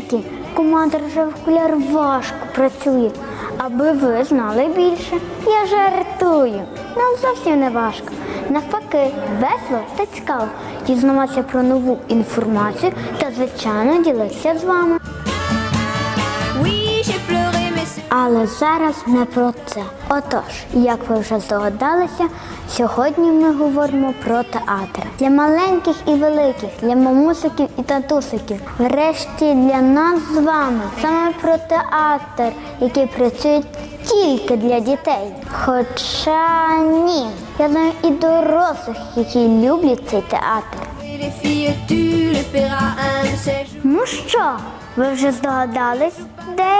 таки, команда рожевих важко працює. Аби ви знали більше, я жартую. Нам зовсім не важко. Навпаки, весело та цікаво дізнаватися про нову інформацію та, звичайно, ділитися з вами. Але зараз не про це. Отож, як ви вже здогадалися, сьогодні ми говоримо про театр для маленьких і великих, для мамусиків і татусиків. Врешті для нас з вами саме про театр, який працює тільки для дітей. Хоча ні, я знаю і дорослих, які люблять цей театр. Ну що, ви вже здогадались, де?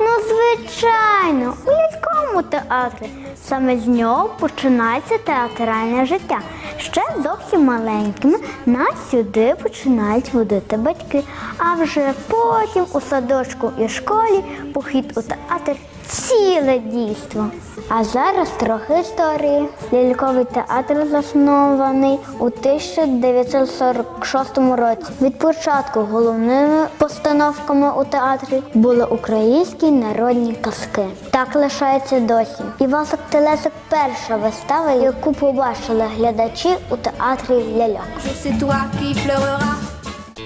Ну, звичайно, у ляльковому театрі. Саме з нього починається театральне життя. Ще зовсім маленькими нас сюди починають водити батьки. А вже потім у садочку і школі похід у театр ціле дійство. А зараз трохи історії. Ляльковий театр заснований у 1946 році. Від початку головними постановками у театрі були українські народні казки. Так лишається досі. Івасик Телесик перша вистава, яку побачили глядачі у театрі ляльок.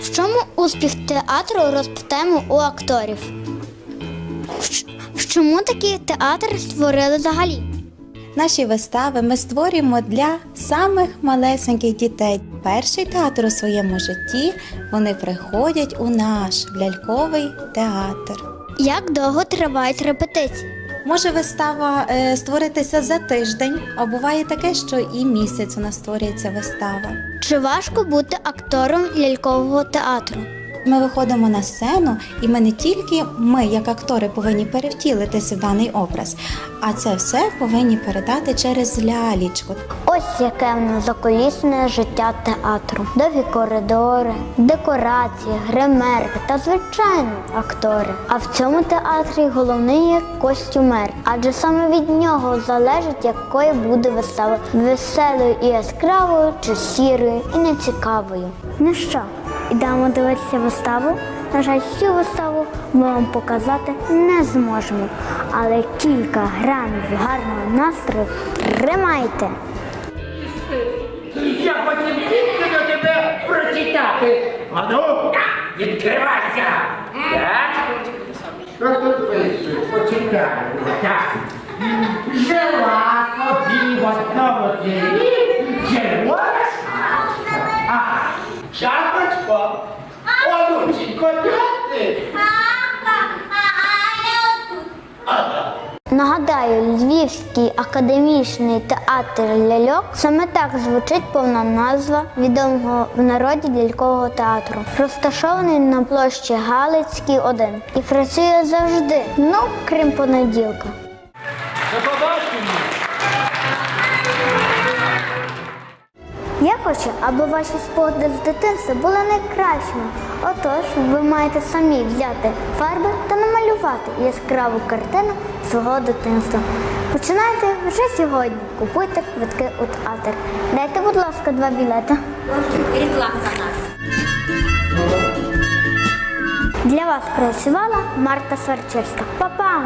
В чому успіх театру розпитаємо у акторів? Чому такий театр створили взагалі? Наші вистави ми створюємо для самих малесеньких дітей. Перший театр у своєму житті вони приходять у наш ляльковий театр. Як довго тривають репетиції? Може вистава е, створитися за тиждень, а буває таке, що і місяць у нас створюється вистава. Чи важко бути актором лялькового театру? Ми виходимо на сцену, і ми не тільки ми, як актори, повинні перевтілитися в даний образ, а це все повинні передати через лялічку. Ось яке в нас заколісне життя театру. Довгі коридори, декорації, гримерки та, звичайно, актори. А в цьому театрі головний є костюмер, адже саме від нього залежить, якою буде вистава веселою і яскравою, чи сірою і нецікавою. Ну що, ідемо дивитися виставу? На жаль, всю виставу ми вам показати не зможемо, але кілька грамів гарного настрою тримайте. Я хотів тільки до тебе прочитати. Ану, відкривайся. Так? Ну тут пише, почекай. Так. Жила собі в одному селі Нагадаю, Львівський академічний театр ляльок саме так звучить повна назва відомого в народі лялькового театру. Розташований на площі Галицькій 1 і працює завжди, ну крім понеділка. Хочу, аби ваші спогади з дитинства були найкращими. Отож, ви маєте самі взяти фарби та намалювати яскраву картину свого дитинства. Починайте вже сьогодні. Купуйте квитки у театр. Дайте, будь ласка, два білети. Для вас працювала Марта Сварчевська. Па-па!